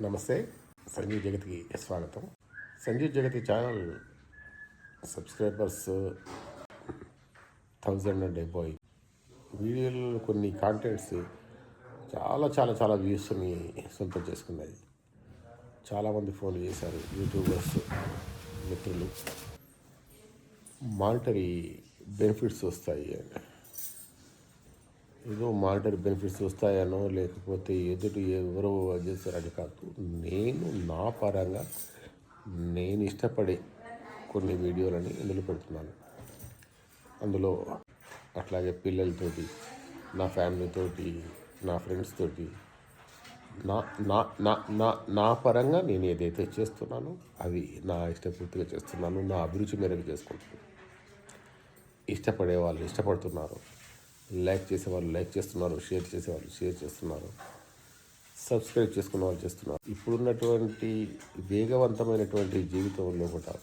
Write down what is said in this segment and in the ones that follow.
నమస్తే సంజీవ్ జగతికి స్వాగతం. Sanjeev Jagati channel subscribers thousand and అయిపోయి వీడియోలో కొన్ని కాంటెంట్స్ చాలా చాలా చాలా వ్యూస్ని సొంతం చేసుకున్నాయి. చాలామంది ఫోన్ చేశారు యూట్యూబర్స్ మిత్రులు. మానిటరీ బెనిఫిట్స్ వస్తాయి అని. ఏదో మానిటరీ బెనిఫిట్స్ వస్తాయనో లేకపోతే ఎదుటి ఎవరో చేస్తారని కాదు. నేను నా పరంగా నేను ఇష్టపడే కొన్ని వీడియోలని ఇందులో పెడుతున్నాను. అందులో అట్లాగే పిల్లలతోటి నా ఫ్యామిలీతోటి నా ఫ్రెండ్స్ తోటి నా నా నా నా నా పరంగా నేను ఏదైతే చేస్తున్నానో అవి నా ఇష్టపూర్తిగా చేస్తున్నాను నా అభిరుచి మేరకు చేసుకుంటున్నాను. ఇష్టపడే వాళ్ళు ఇష్టపడుతున్నారు. లైక్ చేసే వాళ్ళు లైక్ చేస్తున్నారు షేర్ చేసే వాళ్ళు షేర్ చేస్తున్నారు సబ్స్క్రైబ్ చేసుకున్న వాళ్ళు చేస్తున్నారు. ఇప్పుడున్నటువంటి వేగవంతమైనటువంటి జీవితంలో కూడా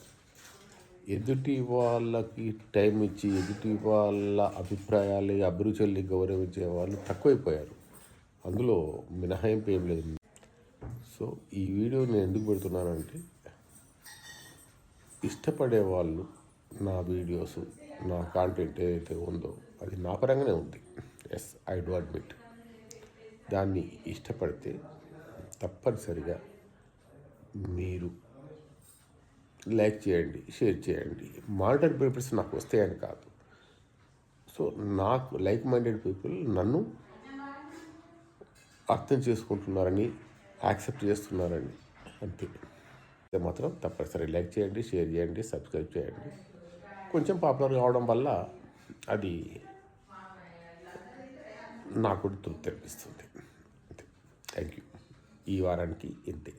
ఎదుటి వాళ్ళకి టైం ఇచ్చి ఎదుటి వాళ్ళ అభిప్రాయాలు అభిరుచుల్ని గౌరవించే వాళ్ళు తక్కువైపోయారు. అందులో మినహాయింపు ఏం లేదు. సో ఈ వీడియో నేను ఎందుకు పెడుతున్నానంటే ఇష్టపడే వాళ్ళు నా వీడియోస్ నా కాంటెంట్ ఏదైతే ఉందో అది నా పరంగానే ఉంది. ఎస్ ఐ డు అడ్మిట్ దాన్ని ఇష్టపడితే తప్పనిసరిగా మీరు లైక్ చేయండి షేర్ చేయండి. మానిటర్ పీపుల్స్ నాకు వస్తాయని కాదు. సో నాకు లైక్ మైండెడ్ పీపుల్ నన్ను అర్థం చేసుకుంటున్నారని యాక్సెప్ట్ చేస్తున్నారని. అంతే. అయితే మాత్రం తప్పనిసరి లైక్ చేయండి షేర్ చేయండి సబ్స్క్రైబ్ చేయండి. కొంచెం పాపులర్ కావడం వల్ల అది నాకు తృప్తి అనిపిస్తుంది అంతే. థ్యాంక్ యూ ఈ వారానికి ఇంతే.